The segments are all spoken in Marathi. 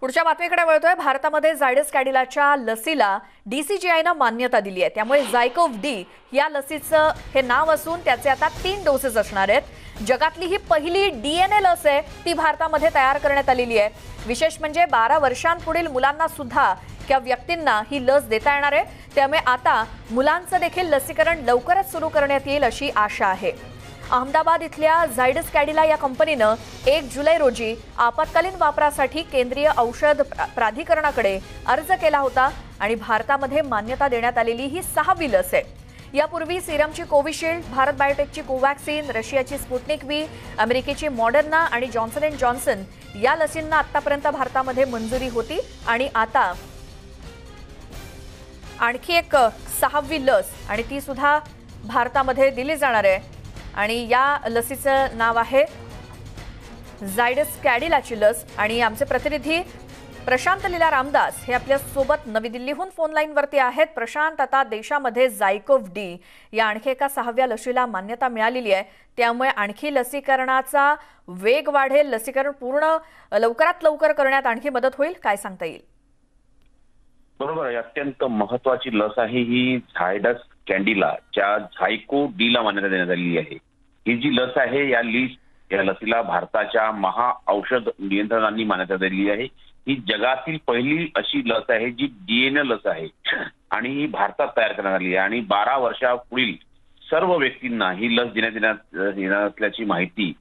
पुढच्या बातमीकडे वळतोय भारतामध्ये झायडस कॅडिलाच्या लसीला डीसीजीआयनं मान्यता दिली आहे. त्यामुळे जायकोव डी या लसीचं हे नाव असून त्याचे आता तीन डोसेस असणार आहेत. जगातली ही पहिली डीएनए लस आहे ती भारतामध्ये तयार करण्यात आलेली आहे. विशेष म्हणजे बारा वर्षांपुढील मुलांना सुद्धा किंवा व्यक्तींना ही लस देता येणार आहे. त्यामुळे आता मुलांचं देखील लसीकरण लवकरच सुरू करण्यात येईल अशी आशा आहे. अहमदाबाद इथल्या झायडस कॅडिला या कंपनीनं एक जुलै रोजी आपत्कालीन वापरासाठी केंद्रीय औषध प्राधिकरणाकडे अर्ज केला होता आणि भारतामध्ये मान्यता देण्यात आलेली ही सहावी लस आहे यापूर्वी सिरमची कोविशिल्ड भारत बायोटेकची कोवॅक्सिन रशियाची स्पुटनिक व्ही अमेरिकेची मॉडर्ना आणि जॉन्सन अँड जॉन्सन या लसींना आतापर्यंत भारतामध्ये मंजुरी होती आणि आता आणखी एक सहावी लस आणि ती सुद्धा भारतामध्ये दिली जाणार आहे. आणि या लसीचं नाव आहे झायडस कॅडिलाची लस आणि आमचे प्रतिनिधी प्रशांत लीला रामदास हे आपल्यासोबत नवी दिल्लीहून फोन लाईनवरती आहेत. प्रशांत आता देशामध्ये जायकोव डी या आणखी एका सहाव्या लसीला मान्यता मिळालेली आहे. त्यामुळे आणखी लसीकरणाचा वेग वाढेल. लसीकरण पूर्ण लवकरात लवकर करण्यात आणखी मदत होईल. काय सांगता येईल? बरोबर आहे. अत्यंत महत्वाची लस आहे ही झायडस कॅन्डिला च्या झायको डी ला मान्यता देण्यात आलेली आहे. ही जी लस आहे या लिस या लसीला भारताच्या महा औषध नियंत्रणांनी मान्यता दिलेली आहे. ही जगातील पहिली अशी लस आहे जी डीएनए लस आहे. आणि ही भारतात तयार करण्यात आली आहे. आणि बारा वर्षापुढील सर्व व्यक्तींना ही लस देण्यात येण्यात येणार असल्याची माहिती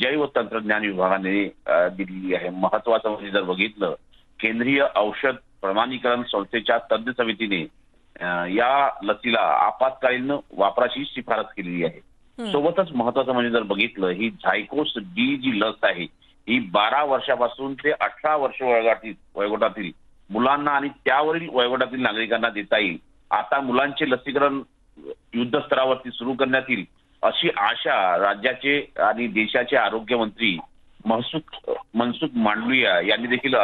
जैव तंत्रज्ञान विभागाने दिलेली आहे. महत्वाचं म्हणजे जर बघितलं केंद्रीय औषध प्रमाणीकरण संस्थेच्या तज्ज्ञ समितीने या लसीला आपत्कालीन वापराची शिफारस केलेली आहे. सोबतच महत्वाचं म्हणजे जर बघितलं ही झायकोस डी जी लस आहे ही बारा वर्षापासून ते अठरा वर्ष वयोगटातील वयोगटातील मुलांना आणि त्यावरील वयोगटातील नागरिकांना देता येईल. आता मुलांचे लसीकरण युद्ध स्तरावरती सुरू करण्यात येईल अशी आशा राज्याचे आणि देशाचे आरोग्यमंत्री मनसुख मनसुख मांडविया यांनी देखील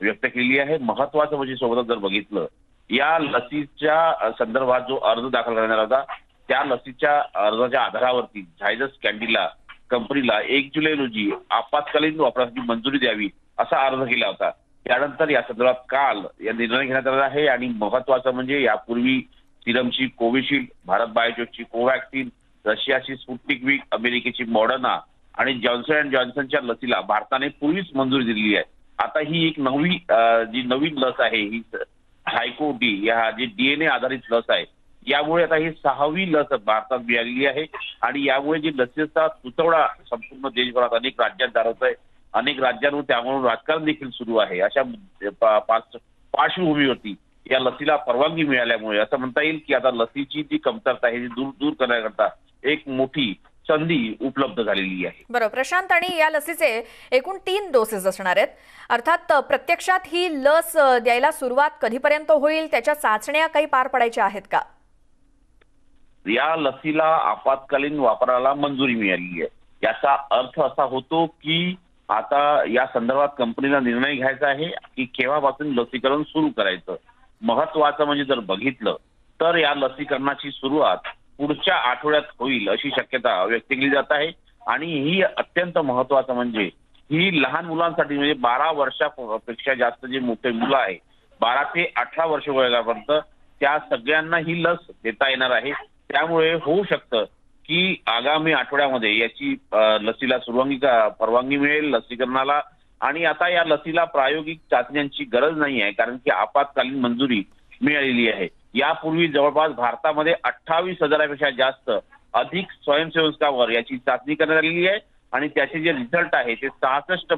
व्यक्त केली आहे. महत्वाचं म्हणजे सोबतच जर बघितलं या लसीच्या संदर्भात जो अर्ज दाखल करण्यात आला होता त्या लसीच्या अर्जाच्या आधारावरती झायडस कॅन्डीला कंपनीला एक जुलै रोजी आपत्कालीन वापरासाठी मंजुरी द्यावी असा अर्ज केला होता. त्यानंतर या संदर्भात काल या निर्णय घेण्यात आला आहे आणि महत्वाचं म्हणजे यापूर्वी सिरमची कोविशिल्ड भारत बायोटेकची कोवॅक्सिन रशियाची स्पुटनिक वी अमेरिकेची मॉडर्ना आणि जॉन्सन अँड जॉन्सनच्या लसीला भारताने पूर्वीच मंजुरी दिलेली आहे. आता ही एक नवी जी नवीन लस आहे ही हायको डी या जे डीएनए आधारित लस आहे यामुळे आता ही सहावी लस भारतात मिळालेली आहे आणि यामुळे जी लसीचा तुतवडा संपूर्ण देशभरात अनेक राज्यात जाणवत आहे. अनेक राज्यांवर त्यामुळे राजकारण देखील सुरू आहे. अशा पार्श्वभूमीवरती या लसीला परवानगी मिळाल्यामुळे असं म्हणता येईल की आता लसीची जी कमतरता आहे ती दूर दूर करण्याकरता एक मोठी संधी उपलब्ध झालेली आहे. बरोबर. प्रशांत आणि या लसीचे एकूण तीन डोसेस असणार आहेत. अर्थात प्रत्यक्षात ही लस द्यायला सुरुवात कधीपर्यंत होईल? त्याच्या चाचण्या काही पार पडायच्या आहेत का? या लसीला आपत्कालीन वापराला मंजुरी मिळालेली आहे. याचा अर्थ असा होतो की आता या संदर्भात कंपनीला निर्णय घ्यायचा आहे की केव्हापासून लसीकरण सुरू करायचं. महत्वाचं म्हणजे जर बघितलं तर या लसीकरणाची सुरुवात पुढच्या आठवड्यात होईल अशी शक्यता व्यक्त केली जात आहे. आणि ही अत्यंत महत्वाचं म्हणजे ही लहान मुलांसाठी म्हणजे बारा वर्षापेक्षा जास्त जे मोठे मुलं आहे बारा ते अठरा वर्ष वयापर्यंत त्या सगळ्यांना ही लस देता येणार आहे. त्यामुळे होऊ शकतं की आगामी आठवड्यामध्ये याची लसीला सुरवांगी परवानगी मिळेल लसीकरणाला. आणि आता या लसीला प्रायोगिक चाचण्यांची गरज नाही आहे कारण की आपत्कालीन मंजुरी मिळालेली आहे. यापूर्वी जवळपास भारतामध्ये अठ्ठावीस हजारापेक्षा जास्त अधिक स्वयंसेवकावर याची चाचणी करण्यात आलेली आहे. आणि त्याचे जे रिझल्ट आहे ते सहासष्ट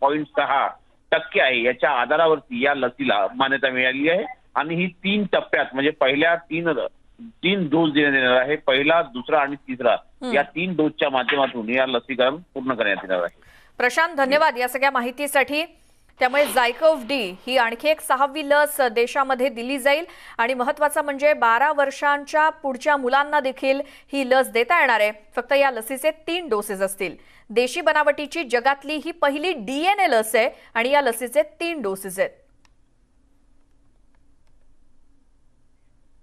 पॉईंट सहा टक्के आहे. याच्या आधारावरती या लसीला मान्यता मिळालेली आहे. आणि ही तीन टप्प्यात म्हणजे पहिल्या तीन तीन डोस देण्यात येणार आहे. पहिला दुसरा आणि तिसरा. या तीन डोसच्या माध्यमातून या लसीकरण पूर्ण करण्यात येणार आहे. प्रशांत धन्यवाद या सगळ्या माहितीसाठी. त्यामुळे जायकोव डी ही आणखी एक सहावी लस देशामध्ये दिली जाईल. आणि महत्वाचं म्हणजे बारा वर्षांच्या पुढच्या मुलांना देखील ही लस देता येणार आहे. फक्त या लसीचे तीन डोसेस असतील. देशी बनावटीची जगातली ही पहिली डीएनए लस आहे आणि या लसीचे तीन डोसेस आहेत.